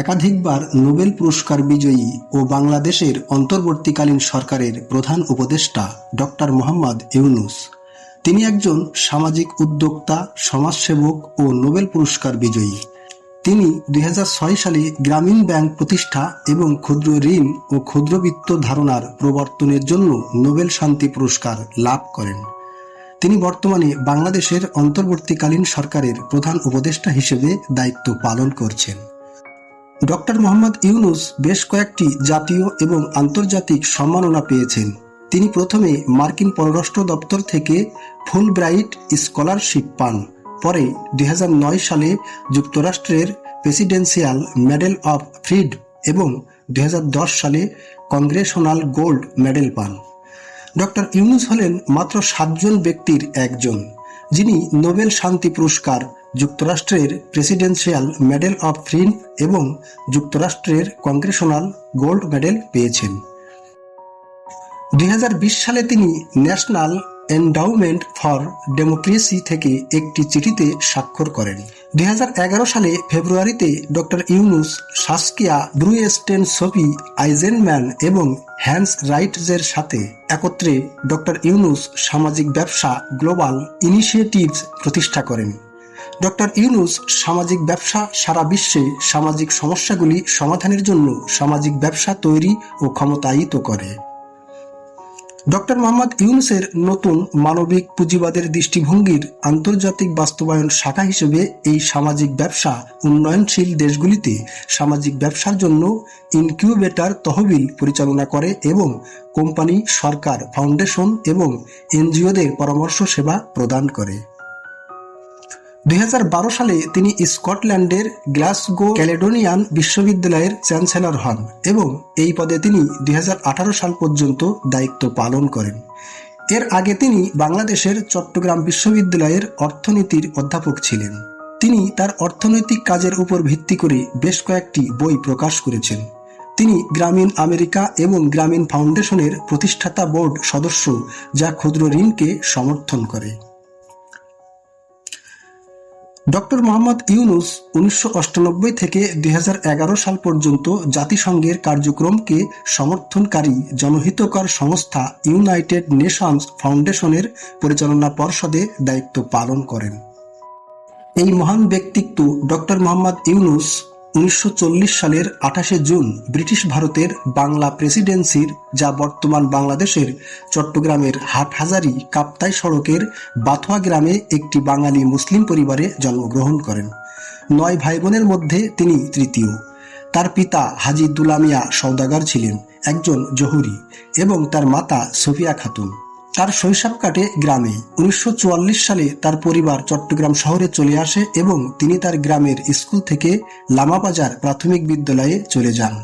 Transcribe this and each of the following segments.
একাধিকবার নোবেল পুরস্কার বিজয়ী ও বাংলাদেশের অন্তর্বর্তীকালীন সরকারের প্রধান উপদেষ্টা ডক্টর মোহাম্মদ ইউনুস। তিনি একজন সামাজিক উদ্যোক্তা, সমাজসেবক ও নোবেল পুরস্কার বিজয়ী। তিনি দুই হাজার ছয় সালে গ্রামীণ ব্যাংক প্রতিষ্ঠা এবং ক্ষুদ্র ঋণ ও ক্ষুদ্রবিত্ত ধারণার প্রবর্তনের জন্য নোবেল শান্তি পুরস্কার লাভ করেন। তিনি বর্তমানে বাংলাদেশের অন্তর্বর্তীকালীন সরকারের প্রধান উপদেষ্টা হিসেবে দায়িত্ব পালন করছেন। ডক্টর মোহাম্মদ ইউনুস বেশ কয়েকটি জাতীয় এবং আন্তর্জাতিক সম্মাননা পেয়েছেন। তিনি প্রথমে মার্কিন পররাষ্ট্র দপ্তর থেকে ফুল ব্রাইট স্কলারশিপ পান। পরে দু হাজার নয় সালে যুক্তরাষ্ট্রের প্রেসিডেন্সিয়াল মেডেল অফ ফ্রিড এবং দু হাজার দশ সালে কংগ্রেশনাল গোল্ড মেডেল পান। ডক্টর ইউনুস হলেন মাত্র সাতজন ব্যক্তির একজন, যিনি নোবেল শান্তি পুরস্কার যুক্তরাষ্ট্রের প্রেসিডেন্সিয়াল মেডেল অব ফ্রিন এবং যুক্তরাষ্ট্রের কংগ্রেশনাল গোল্ড মেডেল পেয়েছেন। দুই হাজার বিশ সালে তিনি ন্যাশনাল এন্ডাউমেন্ট ফর ডেমোক্রেসি থেকে একটি চিঠিতে স্বাক্ষর করেন। দুই হাজার এগারো সালে ফেব্রুয়ারিতে doctor Yunus Saskia Bruysten Sophie Eisenmann এবং হ্যান্স রাইটজের সাথে একত্রে ডক্টর ইউনুস সামাজিক ব্যবসা গ্লোবাল ইনিশিয়েটিভস প্রতিষ্ঠা করেন। ডক্টর ইউনুস, সামাজিক ব্যবসা সারা বিশ্বে সামাজিক সমস্যাগুলি সমাধানের জন্য সামাজিক ব্যবসা তৈরি ও ক্ষমতায়িত করে। ডক্টর মোহাম্মদ ইউনুসের নতুন মানবিক পুঁজিবাদের দৃষ্টিভঙ্গির আন্তর্জাতিক বাস্তবায়ন শাখা হিসেবে এই সামাজিক ব্যবসা উন্নয়নশীল দেশগুলিতে সামাজিক ব্যবসার জন্য ইনকিউবেটার তহবিল পরিচালনা করে এবং কোম্পানি, সরকার, ফাউন্ডেশন এবং এনজিওদের পরামর্শ সেবা প্রদান করে। দুই হাজার বারো সালে তিনি স্কটল্যান্ডের গ্লাসগো ক্যালেডোনিয়ান বিশ্ববিদ্যালয়ের চ্যান্সেলর হন এবং এই পদে তিনি দুই হাজার আঠারো সাল পর্যন্ত দায়িত্ব পালন করেন। এর আগে তিনি বাংলাদেশের চট্টগ্রাম বিশ্ববিদ্যালয়ের অর্থনীতির অধ্যাপক ছিলেন। তিনি তার অর্থনৈতিক কাজের উপর ভিত্তি করে বেশ কয়েকটি বই প্রকাশ করেছেন। তিনি গ্রামীণ আমেরিকা এবং গ্রামীণ ফাউন্ডেশনের প্রতিষ্ঠাতা বোর্ড সদস্য যা ক্ষুদ্র ঋণকে সমর্থন করে। ডক্টর মোহাম্মদ ইউনুস উনিশশো থেকে দুই হাজার এগারো সাল পর্যন্ত জাতিসংঘের কার্যক্রমকে সমর্থনকারী জনহিতকর সংস্থা ইউনাইটেড নেশনস ফাউন্ডেশনের পরিচালনা পর্ষদে দায়িত্ব পালন করেন। এই মহান ব্যক্তিত্ব ডক্টর মোহাম্মদ ইউনুস উনিশশো চল্লিশ সালের আঠাশে জুন ব্রিটিশ ভারতের বাংলা প্রেসিডেন্সির, যা বর্তমান বাংলাদেশের চট্টগ্রামের হাটহাজারি কাপ্তাই সড়কের বাথুয়া গ্রামে একটি বাঙালি মুসলিম পরিবারে জন্মগ্রহণ করেন। নয় ভাই বোনের মধ্যে তিনি তৃতীয়। তার পিতা হাজি দুলামিয়া সৌদাগর ছিলেন, একজন জহুরি, এবং তার মাতা সোফিয়া খাতুন। তার শৈশব কাটে গ্রামে উনিশশো চুয়াল্লিশ সালে তার পরিবার চট্টগ্রাম শহরে চলে আসে এবং তিনি তার গ্রামের স্কুল থেকে লামাবাজার প্রাথমিক বিদ্যালয়ে চলে যান।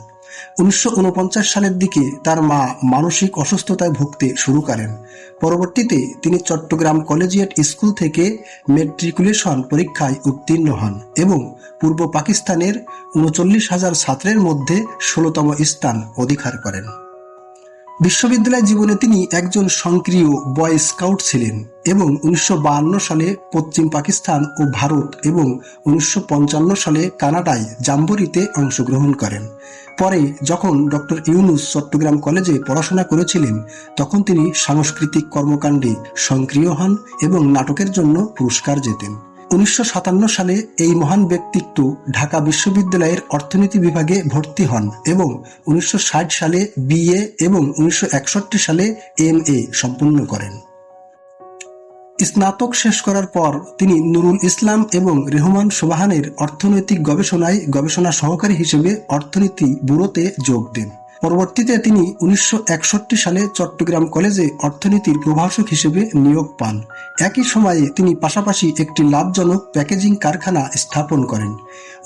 উনিশশো ঊনপঞ্চাশ সালের দিকে তার মা মানসিক অসুস্থতায় ভুগতে শুরু করেন। পরবর্তীতে তিনি চট্টগ্রাম কলেজিয়েট স্কুল থেকে মেট্রিকুলেশন পরীক্ষায় উত্তীর্ণ হন এবং পূর্ব পাকিস্তানের উনচল্লিশ হাজার ছাত্রের মধ্যে ষোলতম স্থান অধিকার করেন। বিশ্ববিদ্যালয় জীবনে তিনি একজন সক্রিয় বয় স্কাউট ছিলেন এবং উনিশশো সালে পশ্চিম পাকিস্তান ও ভারত এবং উনিশশো পঞ্চান্ন সালে কানাডায় জাম্বরিতে অংশগ্রহণ করেন। পরে যখন ডক্টর ইউনুস চট্টগ্রাম কলেজে পড়াশোনা করেছিলেন, তখন তিনি সাংস্কৃতিক কর্মকাণ্ডে সক্রিয় হন এবং নাটকের জন্য পুরস্কার জেতেন। উনিশশো সাতান্ন সালে এই মহান ব্যক্তিত্ব ঢাকা বিশ্ববিদ্যালয়ের অর্থনীতি বিভাগে ভর্তি হন এবং উনিশশো ষাট সালে বিএ এবং উনিশশো একষট্টি সালে এম এ সম্পূর্ণ করেন। স্নাতক শেষ করার পর তিনি নুরুল ইসলাম এবং রেহমান সোবাহানের অর্থনৈতিক গবেষণায় গবেষণা সহকারী হিসেবে অর্থনীতি ব্যুরোতে যোগ দেন। পরবর্তীতে তিনি উনিশশো একষট্টি সালে চট্টগ্রাম কলেজে অর্থনীতির প্রভাষক হিসেবে নিয়োগ পান। একই সময়ে তিনি পাশাপাশি একটি লাভজনক প্যাকেজিং কারখানা স্থাপন করেন।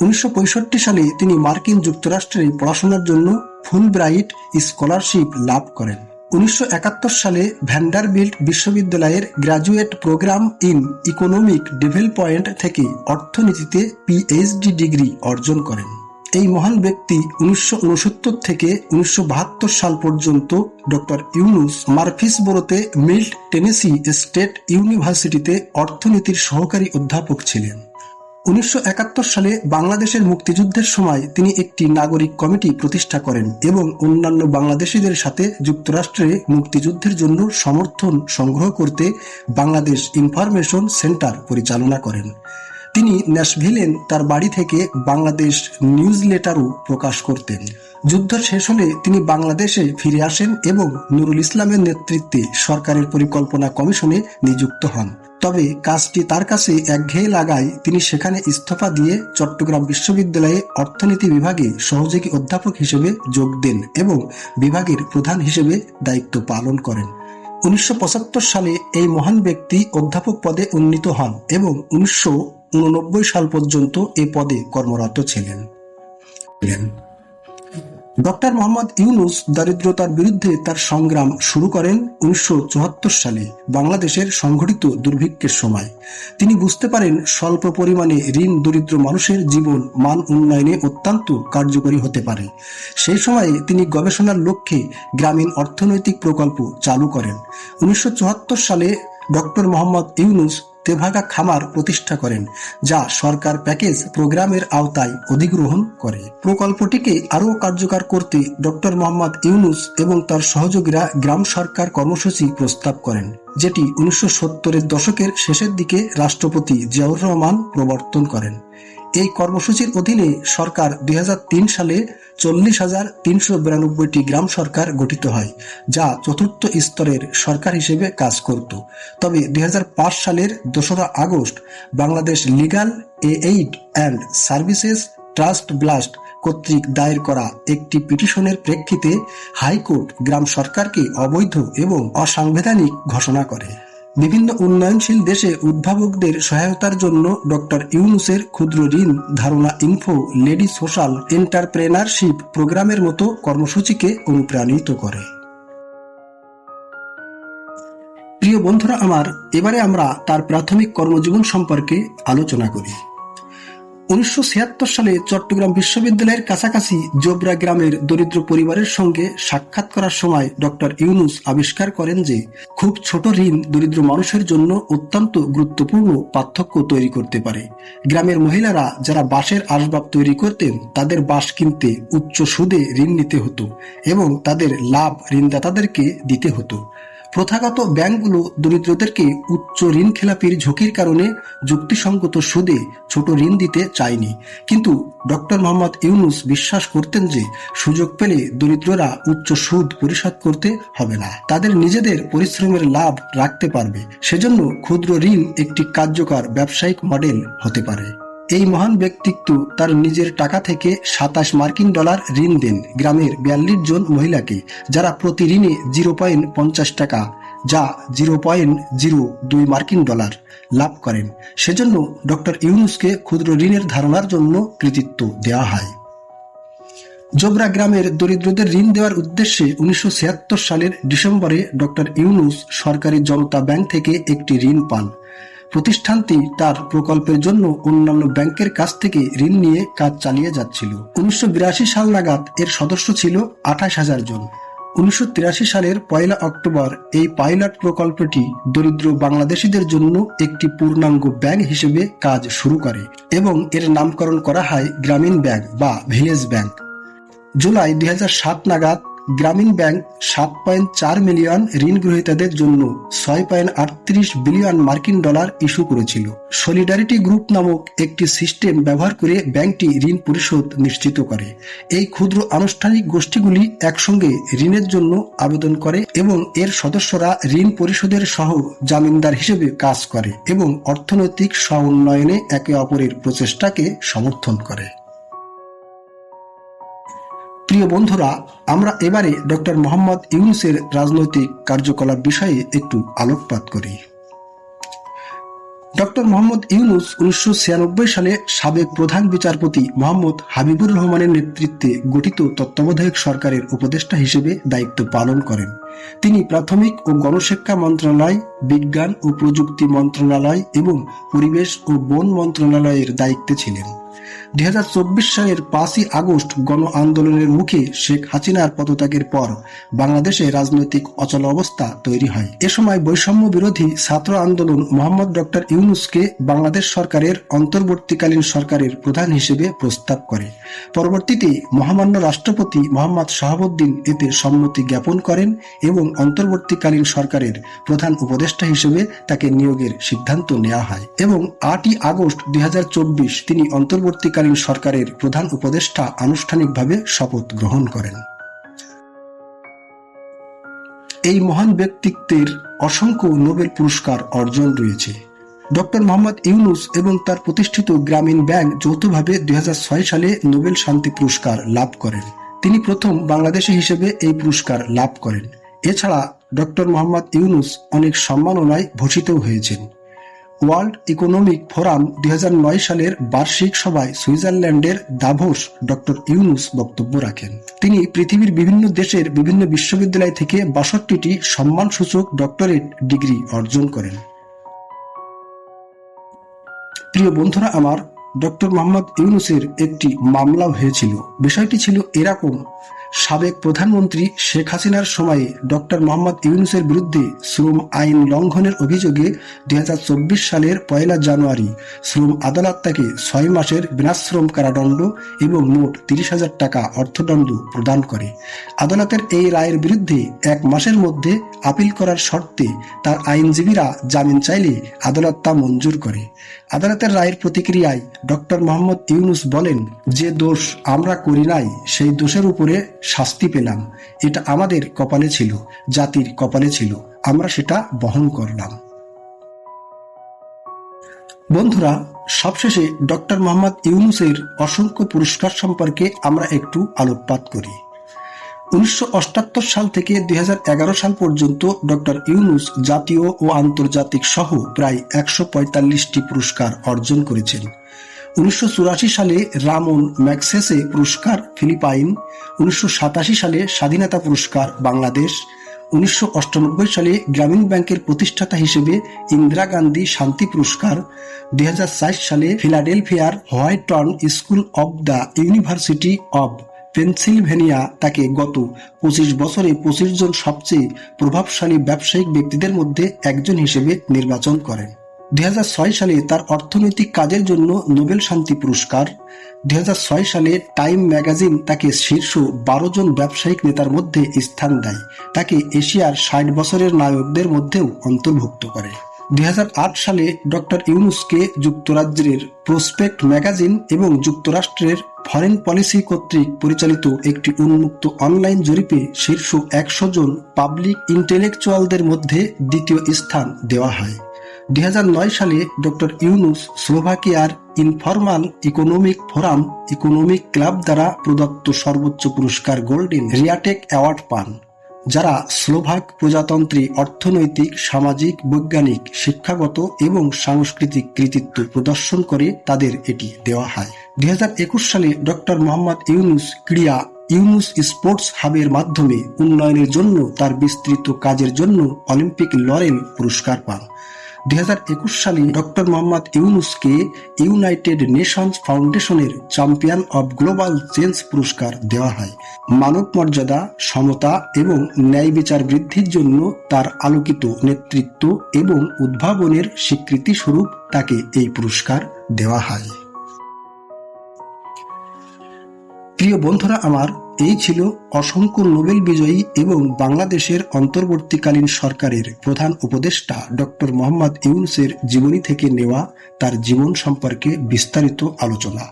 উনিশশো পঁয়ষট্টি সালে তিনি মার্কিন যুক্তরাষ্ট্রে পড়াশোনার জন্য ফুলব্রাইট স্কলারশিপ লাভ করেন। উনিশশো একাত্তর সালে ভ্যান্ডারবিল্ট বিশ্ববিদ্যালয়ের graduate program in economic development থেকে অর্থনীতিতে পিএইচডি ডিগ্রি অর্জন করেন। এই মহান ব্যক্তি উনিশশো উনসত্তর থেকে উনিশশো বাহাত্তর সাল পর্যন্ত ডক্টর ইউনুস মার্ফিস মার্ফিসবোরোতে মিল্ট টেনেসি স্টেট ইউনিভার্সিটিতে অর্থনীতির সহকারী অধ্যাপক ছিলেন। উনিশশো একাত্তর সালে বাংলাদেশের মুক্তিযুদ্ধের সময় তিনি একটি নাগরিক কমিটি প্রতিষ্ঠা করেন এবং অন্যান্য বাংলাদেশিদের সাথে যুক্তরাষ্ট্রে মুক্তিযুদ্ধের জন্য সমর্থন সংগ্রহ করতে বাংলাদেশ ইনফরমেশন সেন্টার পরিচালনা করেন। তিনি ন্যাশভিলেন তার বাড়ি থেকে বাংলাদেশ নিউজ লেটারও প্রকাশ করতেন। যুদ্ধ শেষ হলে তিনি বাংলাদেশে ফিরে আসেন এবং নুরুল ইসলামের নেতৃত্বে সরকারের পরিকল্পনা কমিশনে নিযুক্ত হন। তবে কাজটি তার কাছে একঘেয়ে লাগায় তিনি সেখানে ইস্তফা দিয়ে চট্টগ্রাম বিশ্ববিদ্যালয়ে অর্থনীতি বিভাগে সহযোগী অধ্যাপক হিসেবে যোগ দেন এবং বিভাগের প্রধান হিসেবে দায়িত্ব পালন করেন। উনিশশো পঁচাত্তর সালে এই মহান ব্যক্তি অধ্যাপক পদে উন্নীত হন এবং উনিশশো সাল পর্যন্ত এ পদে কর্মরত ছিলেন। ডক্টর মোহাম্মদ ইউনুস দারিদ্রতার বিরুদ্ধে তার সংগ্রাম শুরু করেন উনিশশো সালে বাংলাদেশের সংঘটিত দুর্ভিক্ষের সময়। তিনি বুঝতে পারেন স্বল্প পরিমাণে ঋণ দরিদ্র মানুষের জীবন মান উন্নয়নে অত্যন্ত কার্যকরী হতে পারে। সেই সময়ে তিনি গবেষণার লক্ষ্যে গ্রামীণ অর্থনৈতিক প্রকল্প চালু করেন। উনিশশো চুয়াত্তর সালে ডক্টর মোহাম্মদ ইউনুস তেভাগা খামার প্রতিষ্ঠা করেন, যা সরকার প্যাকেজ প্রোগ্রামের আওতায় অধিগ্রহণ করে। প্রকল্পটিকে আরও কার্যকর করতে ডক্টর মোহাম্মদ ইউনুস এবং তার সহযোগীরা গ্রাম সরকার কর্মসূচি প্রস্তাব করেন, যেটি উনিশশো সত্তরের দশকের শেষের দিকে রাষ্ট্রপতি জিয়াউর রহমান প্রবর্তন করেন। এই কর্মসূচির অধীনে সরকার দুই হাজার তিন সালে চল্লিশ হাজার তিনশো বিরানব্বইটি গ্রাম সরকার গঠিত হয়, যা চতুর্থ স্তরের সরকার হিসেবে কাজ করত। তবে দুই হাজার পাঁচ সালের দোসরা August Bangladesh legal, A aid and services trust BLAST কর্তৃক দায়ের করা একটি পিটিশনের প্রেক্ষিতে হাইকোর্ট গ্রাম সরকারকে অবৈধ এবং অসাংবিধানিক ঘোষণা করে। বিভিন্ন উন্নয়নশীল দেশে উদ্ভাবকদের সহায়তার জন্য ডক্টর ইউনুসের ক্ষুদ্র ঋণ, ধারণা ইনফো, লেডি সোশ্যাল এন্টারপ্রেনারশিপ প্রোগ্রামের মতো কর্মসূচিকে অনুপ্রাণিত করে। প্রিয় বন্ধুরা, আমার এবারে আমরা তার প্রাথমিক কর্মজীবন সম্পর্কে আলোচনা করি। উনিশশো ছিয়াত্তর সালে চট্টগ্রাম বিশ্ববিদ্যালয়ের কাছাকাছি জোবরা গ্রামের দরিদ্র পরিবারের সঙ্গে সাক্ষাৎ করার সময় ডক্টর ইউনুস আবিষ্কার করেন যে, খুব ছোট ঋণ দরিদ্র মানুষের জন্য অত্যন্ত গুরুত্বপূর্ণ পার্থক্য তৈরি করতে পারে। গ্রামের মহিলারা যারা বাঁশের আসবাব তৈরি করতেন, তাদের বাঁশ কিনতে উচ্চ সুদে ঋণ নিতে হতো এবং তাদের লাভ ঋণদাতাদেরকে দিতে হতো। প্রথাগত ব্যাংকগুলো দরিদ্রদেরকে উচ্চ ঋণ খেলাপির ঝুঁকির কারণে যুক্তিসঙ্গত সুদে ছোট ঋণ দিতে চায়নি। কিন্তু ডক্টর মোহাম্মদ ইউনুস বিশ্বাস করতেন যে সুযোগ পেলে দরিদ্ররা উচ্চ সুদ পরিশোধ করতে হবে না। তাদের নিজেদের পরিশ্রমের লাভ রাখতে পারবে। সেজন্য ক্ষুদ্র ঋণ একটি কার্যকর ব্যবসায়িক মডেল হতে পারে। এই মহান ব্যক্তিত্ব তার নিজের টাকা থেকে সাতাশ মার্কিন ডলার ঋণ দেন গ্রামের বিয়াল্লিশ জন মহিলাকে, যারা প্রতি ঋণে জিরো পয়েন্ট পঞ্চাশ টাকা, যা জিরো পয়েন্ট জিরো দুই মার্কিন ডলার লাভ করেন। সেজন্য ডক্টর ইউনুসকে ক্ষুদ্র ঋণের ধারণার জন্য কৃতিত্ব দেওয়া হয়। জোবরা গ্রামের দরিদ্রদের ঋণ দেওয়ার উদ্দেশ্যে উনিশশো ছিয়াত্তর সালের ডিসেম্বরে ডক্টর ইউনুস সরকারি জনতা ব্যাংক থেকে একটি ঋণ পান। প্রতিষ্ঠানটি তার প্রকল্পের জন্য অন্যান্য ব্যাংকের কাছ থেকে ঋণ নিয়ে কাজ চালিয়ে যাচ্ছিল। উনিশশো বিরাশি সাল নাগাদ এর সদস্য ছিল আঠাশ হাজার জন। উনিশশো তিরাশি সালের পয়লা অক্টোবর এই পাইলট প্রকল্পটি দরিদ্র বাংলাদেশিদের জন্য একটি পূর্ণাঙ্গ ব্যাংক হিসেবে কাজ শুরু করে এবং এর নামকরণ করা হয় গ্রামীণ ব্যাংক বা ভিলেজ ব্যাংক। জুলাই দুই হাজার সাত নাগাদ গ্রামীণ ব্যাংক সাত পয়েন্ট চার মিলিয়ন ঋণ গ্রহীতাদের জন্য ছয় পয়েন্ট আটত্রিশ বিলিয়ন মার্কিন ডলার ইস্যু করেছিল। সলিডারিটি গ্রুপ নামক একটি সিস্টেম ব্যবহার করে ব্যাংকটি ঋণ পরিশোধ নিশ্চিত করে। এই ক্ষুদ্র আনুষ্ঠানিক গোষ্ঠীগুলি একসঙ্গে ঋণের জন্য আবেদন করে এবং এর সদস্যরা ঋণ পরিশোধের সহ জামিনদার হিসেবে কাজ করে এবং অর্থনৈতিক স্ব উন্নয়নে একে অপরের প্রচেষ্টাকে সমর্থন করে। প্রিয় বন্ধুরা, আমরা এবারে ডক্টর মোহাম্মদ ইউনুসের রাজনৈতিক কার্যকলাপ বিষয়ে একটু আলোকপাত করি। ডক্টর মোহাম্মদ ইউনুস উনিশশো সালে সাবেক প্রধান বিচারপতি মোহাম্মদ হাবিবুর রহমানের নেতৃত্বে গঠিত তত্ত্বাবধায়ক সরকারের উপদেষ্টা হিসেবে দায়িত্ব পালন করেন। তিনি প্রাথমিক ও গণশিক্ষা মন্ত্রণালয়, বিজ্ঞান ও প্রযুক্তি মন্ত্রণালয় এবং পরিবেশ ও বন মন্ত্রণালয়ের দায়িত্বে ছিলেন। দুই হাজার চব্বিশ সালের পাঁচই আগস্ট গণ আন্দোলনের মুখে শেখ হাসিনার পদত্যাগের পর বাংলাদেশে রাজনৈতিক অচল অবস্থা তৈরি হয়। এ সময় বৈষম্য বিরোধী ছাত্র আন্দোলন মোহাম্মদ ডক্টর ইউনুসকে বাংলাদেশ সরকারের অন্তর্বর্তীকালীন সরকারের প্রধান হিসেবে প্রস্তাব করে। পরবর্তীতে মহামান্য রাষ্ট্রপতি মোহাম্মদ শাহাবুদ্দিন এতে সম্মতি জ্ঞাপন করেন এবং অন্তর্বর্তীকালীন সরকারের প্রধান উপদেষ্টা হিসেবে তাকে নিয়োগের সিদ্ধান্ত নেওয়া হয় এবং আটই আগস্ট দুই তিনি অন্তর্বর্তীকালীন সরকারের প্রধান উপদেষ্টা আনুষ্ঠানিকভাবে শপথ গ্রহণ করেন। এই মহান ব্যক্তিত্বের অসংখ্য নোবেল পুরস্কার অর্জন রয়েছে। ডক্টর মোহাম্মদ ইউনুস এবং তার প্রতিষ্ঠিত গ্রামীণ ব্যাংক যৌথভাবে দুই হাজার ছয় সালে নোবেল শান্তি পুরস্কার লাভ করেন। তিনি প্রথম বাংলাদেশি হিসেবে এই পুরস্কার লাভ করেন। এছাড়া ডক্টর মোহাম্মদ ইউনুস অনেক সম্মাননায় ভূষিত হয়েছেন। ওয়ার্ল্ড ইকোনমিক ফোরাম দুই সালের বার্ষিক সভায় সুইজারল্যান্ডের দাভোস ডক্টর ইউনুস বক্তব্য রাখেন। তিনি পৃথিবীর বিভিন্ন দেশের বিভিন্ন বিশ্ববিদ্যালয় থেকে বাষট্টিটি সম্মানসূচক ডক্টরেট ডিগ্রি অর্জন করেন। প্রিয় বন্ধুরা, আমার ডক্টর মোহাম্মদ ইউনুসের একটি মামলা হয়েছিল। বিষয়টি ছিল এরকম সাবেক প্রধানমন্ত্রী শেখ হাসিনার সময়ে ডক্টর মোহাম্মদ ইউনুসের বিরুদ্ধে শ্রম আইন লঙ্ঘনের অভিযোগে দুই হাজার চব্বিশ সালের পয়লা জানুয়ারি শ্রম আদালত তাকে ছয় মাসের বিনাশ্রম কারাদণ্ড এবং মোট তিরিশ হাজার টাকা অর্থদণ্ড প্রদান করে। আদালতের এই রায়ের বিরুদ্ধে এক মাসের মধ্যে আপিল করার শর্তে তার আইনজীবীরা জামিন চাইলে আদালত তা মঞ্জুর করে। আদালতের রায়ের প্রতিক্রিয়ায় ডক্টর মোহাম্মদ ইউনুস বলেন, যে দোষ আমরা করি নাই, সেই দোষের উপরে শাস্তি পেলাম। এটা আমাদের কপালে ছিল, জাতির কপালে ছিল। আমরা সেটা বহন করলাম। বন্ধুরা, সবশেষে ডক্টর মোহাম্মদ ইউনুসের অসংখ্য পুরস্কার সম্পর্কে আমরা একটু আলোকপাত করি। উনিশশো সাল থেকে দুই হাজার এগারো সাল পর্যন্ত ডক্টর ইউনুস জাতীয় ও আন্তর্জাতিক সহ প্রায় একশো পঁয়তাল্লিশটি পুরস্কার অর্জন করেছেন। উনিশশো চুরাশি সালে রামন ম্যাক্সেসে পুরস্কার ফিলিপাইন, উনিশশো সাতাশি সালে স্বাধীনতা পুরস্কার বাংলাদেশ, উনিশশো সালে গ্রামীণ ব্যাংকের প্রতিষ্ঠাতা হিসেবে ইন্দিরা গান্ধী শান্তি পুরস্কার, দুই সালে ফিলাডেলফিয়ার Wharton School of the University of Pennsylvania তাকে গত পঁচিশ বছরে পঁচিশ জন সবচেয়ে প্রভাবশালী ব্যবসায়িক ব্যক্তিদের মধ্যে একজন হিসেবে নির্বাচন করেন। দুই হাজার ছয় সালে তার অর্থনৈতিক কাজের জন্য নোবেল শান্তি পুরস্কার। দুই হাজার ছয় সালে টাইম ম্যাগাজিন তাকে শীর্ষ বারো জন ব্যবসায়িক নেতার মধ্যে স্থান দেয়। তাকে এশিয়ার ষাট বছরের নায়কদের মধ্যেও অন্তর্ভুক্ত করে। দুই হাজার আট সালে ডক্টর ইউনুসকে যুক্তরাজ্যের প্রসপেক্ট ম্যাগাজিন এবং যুক্তরাষ্ট্রের ফরেন পলিসি কর্তৃক পরিচালিত একটি উন্মুক্ত অনলাইন জরিপে শীর্ষ একশো জন পাবলিক ইন্টেলেকচুয়ালদের মধ্যে দ্বিতীয় স্থান দেওয়া হয়। দুই হাজার নয় সালে doctor Yunus স্লোভাকিয়ার informal economic forum economic club দ্বারা প্রদত্ত সর্বোচ্চ পুরস্কার গোল্ডেন রিয়াটেক অ্যাওয়ার্ড পান, যারা স্লোভাক প্রজাতন্ত্রী অর্থনৈতিক, সামাজিক, বৈজ্ঞানিক, শিক্ষাগত এবং সাংস্কৃতিক কৃতিত্ব প্রদর্শন করে তাদের এটি দেওয়া হয়। দুই হাজার একুশ সালে ডক্টর মোহাম্মদ ইউনুস ক্রিয়া ইউনুস স্পোর্টস হাবের মাধ্যমে উন্নয়নের জন্য তার বিস্তৃত কাজের জন্য অলিম্পিক লরেল পুরস্কার পান। দুই সালে ডক্টর মোহাম্মদ ইউনুসকে ইউনাইটেড নেশনস ফাউন্ডেশনের চ্যাম্পিয়ন অব গ্লোবাল চেঞ্জ পুরস্কার দেওয়া হয়। মানব মর্যাদা, সমতা এবং ন্যায় বিচার বৃদ্ধির জন্য তার আলোকিত নেতৃত্ব এবং উদ্ভাবনের স্বীকৃতি স্বরূপ তাকে এই পুরস্কার দেওয়া হয়। প্রিয় বন্ধুরা, আমার এই ছিল অসংখ্য নোবেল বিজয়ী এবং বাংলাদেশের অন্তর্বর্তীকালীন সরকারের প্রধান উপদেষ্টা ডক্টর মোহাম্মদ ইউনুসের জীবনী থেকে নেওয়া তার জীবন সম্পর্কে বিস্তারিত আলোচনা।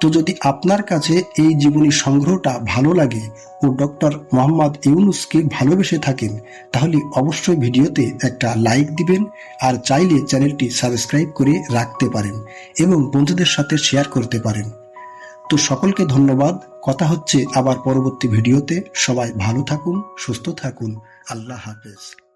তো যদি আপনার কাছে এই জীবনী সংগ্রহটা ভালো লাগে ও ডক্টর মোহাম্মদ ইউনুসকে ভালোবেসে থাকেন, তাহলে অবশ্যই ভিডিওতে একটা লাইক দিবেন আর চাইলে চ্যানেলটি সাবস্ক্রাইব করে রাখতে পারেন এবং বন্ধুদের সাথে শেয়ার করতে পারেন। তো সকলকে ধন্যবাদ। কথা হচ্ছে আবার পরবর্তী ভিডিওতে। সবাই ভালো থাকুন, সুস্থ থাকুন। আল্লাহ হাফেজ।